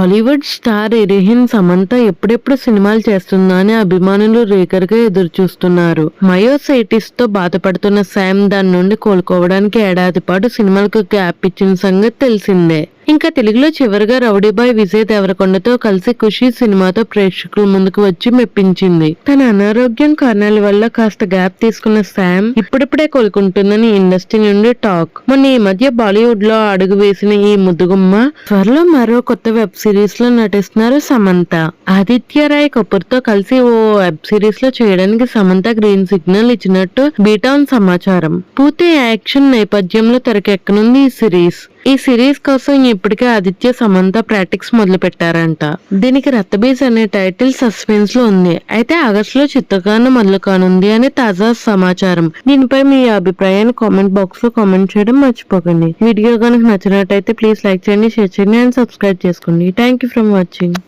Hollywood star ఎరిహిన్ Samantha ఎప్పుడెప్పుడు సినిమాలు చేస్తుందా అని అభిమానులు రేకర్గా ఎదురు చూస్తున్నారు మయోసైటిస్తో బాధపడుతున్న శామ్ దాని నుండి కోలుకోవడానికి ఏడాది పాటు సినిమాలకు గ్యాప్ ఇచ్చిన సంగతి తెలిసిందే. ఇంకా తెలుగులో చివరిగా రౌడీ బాయ్ విజయ్ దేవరకొండతో కలిసి ఖుషి సినిమాతో ప్రేక్షకుల ముందుకు వచ్చి మెప్పించింది. తన అనారోగ్యం కారణాల వల్ల కాస్త గ్యాప్ తీసుకున్న శామ్ ఇప్పుడిప్పుడే కోలుకుంటుందని ఇండస్ట్రీ నుండి టాక్. మొన్న ఈ మధ్య బాలీవుడ్లో అడుగు వేసిన ఈ ముద్దుగుమ్మ త్వరలో మరో కొత్త వెబ్ సిరీస్లో నటిస్తున్నారు సమంత. ఆదిత్య రాయ్ కపూర్తో కలిసి ఓ వెబ్ సిరీస్లో చేయడానికి సమంత గ్రీన్ సిగ్నల్ ఇచ్చినట్టు బీటాన్ సమాచారం. పూర్తి యాక్షన్ నేపథ్యంలో తెరకెక్కనుంది ఈ సిరీస్. ఈ సిరీస్ కోసం ఇప్పటికే ఆదిత్య సమంత ప్రాక్టిక్స్ మొదలు పెట్టారంట దీనికి రత్తబీజ్ అనే టైటిల్ సస్పెన్స్లో ఉంది. అయితే ఆగస్ట్లో చిత్రీకరణ మొదలు కానుంది అని తాజా సమాచారం. దీనిపై మీ అభిప్రాయాన్ని కామెంట్ బాక్స్లో కామెంట్ చేయడం మర్చిపోకండి. వీడియో కనుక నచ్చినట్టయితే ప్లీజ్ లైక్ చేయండి షేర్ చేయండి అండ్ సబ్స్క్రైబ్ చేసుకోండి. Thank you from watching